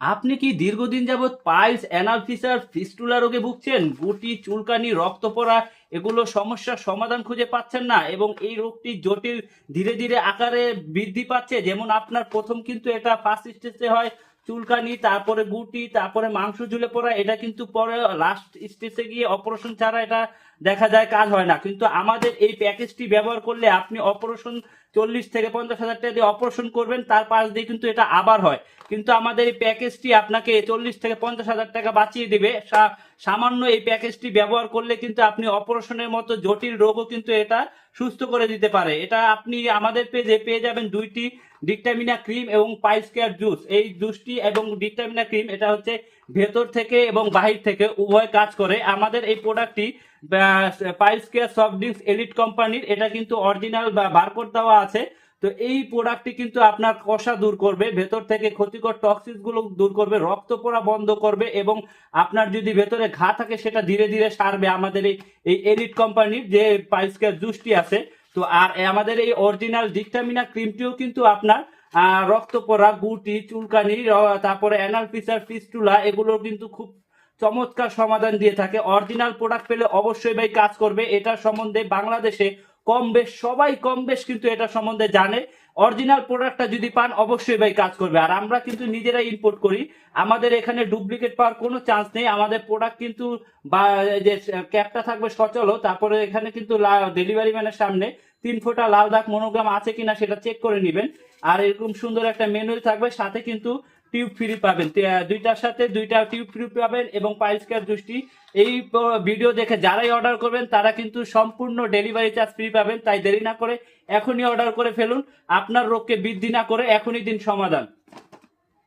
আপনি কি দীর্ঘদিন যাবৎ পাইলস অ্যানালফিসার ফিস্টুলা রোগে ভুগছেন? গুটি, চুলকানি, রক্ত পড়া, এগুলো সমস্যার সমাধান খুঁজে পাচ্ছেন না এবং এই রোগটি জটিল, ধীরে ধীরে আকারে বৃদ্ধি পাচ্ছে। যেমন আপনার প্রথম কিন্তু এটা ফার্স্ট স্টেজে হয় চুলকানি, তারপরে গুটি, তারপরে মাংস ঝুলে পড়া, এটা কিন্তু পরে লাস্ট স্টেজে গিয়ে অপারেশন ছাড়া এটা দেখা যায়, কাজ হয় না। কিন্তু আমাদের এই প্যাকেজটি ব্যবহার করলে আপনি অপারেশন চল্লিশ থেকে পঞ্চাশ হাজার টাকা দিয়ে অপারেশন করবেন, তার পাশ দিয়ে কিন্তু এটা আবার হয়। কিন্তু আমাদের এই প্যাকেজটি আপনাকে চল্লিশ থেকে পঞ্চাশ হাজার টাকা বাঁচিয়ে দিবে। সামান্য এই প্যাকেজটি ব্যবহার করলে কিন্তু আপনি অপারেশনের মতো জটিল রোগও কিন্তু এটা সুস্থ করে দিতে পারে। এটা আপনি আমাদের পেজে পেয়ে যাবেন দুইটি ডিটামিনা ক্রিম এবং পাইস কেয়ার জুস এই জুসটি এবং ডিটামিনা ক্রিম এটা হচ্ছে ভেতর থেকে এবং বাহির থেকে উভয় কাজ করে। আমাদের এই প্রোডাক্টটি পাইস কেয়ার সফট ড্রিঙ্কস এলিট কোম্পানির এটা কিন্তু অরিজিনাল বা বারকোড দেওয়া আছে। তো এই প্রোডাক্টটি কিন্তু আপনার কষা দূর করবে, ভেতর থেকে ক্ষতিকর টক্সিসগুলো দূর করবে, রক্ত পড়া বন্ধ করবে এবং আপনার যদি ভেতরে ঘা থাকে সেটা ধীরে ধীরে সারবে আমাদের এই এলিট কোম্পানির যে পাইসকের জুসটি আছে। তো আর আমাদের এই অরিজিনাল ডিকটামিনা ক্রিমটিও কিন্তু আপনার রক্ত পড়া, গুটি, চুলকানি তারপরে অ্যানাল ফিসার ফিস্টুলা এগুলো কিন্তু খুব চমৎকার সমাধান দিয়ে থাকে। অরিজিনাল প্রোডাক্ট পেলে অবশ্যই ভাই কাজ করবে। এটার সম্বন্ধে বাংলাদেশে কম বেশ, সবাই কম বেশ কিন্তু এটা সম্বন্ধে জানে। অরিজিনাল প্রোডাক্টটা যদি পান, অবশ্যই ভাই কাজ করবে। আর আমরা কিন্তু নিজেরাই ইম্পোর্ট করি। আমাদের এখানে ডুপ্লিকেট পাওয়ার কোনো চান্স নেই। আমাদের প্রোডাক্ট কিন্তু বা যে ক্যাপটা থাকবে সচলও তারপরে এখানে কিন্তু ডেলিভারি ম্যানের সামনে তিন ফোঁটা লাল দাগ মনোগ্রাম আছে কিনা সেটা চেক করে নেবেন। আর এরকম সুন্দর একটা মেনু থাকবে। সাথে কিন্তু টিউব ফ্রি পাবেন। দুইটার সাথে দুইটা টিউব ফ্রি পাবেন এবং পাইলসকার দৃষ্টি এই ভিডিও দেখে যারাই অর্ডার করবেন, তারা কিন্তু সম্পূর্ণ ডেলিভারি চার্জ ফ্রি পাবেন। তাই দেরি না করে এখনই অর্ডার করে ফেলুন। আপনার রোগকে বৃদ্ধি না করে এখনই দিন সমাধান।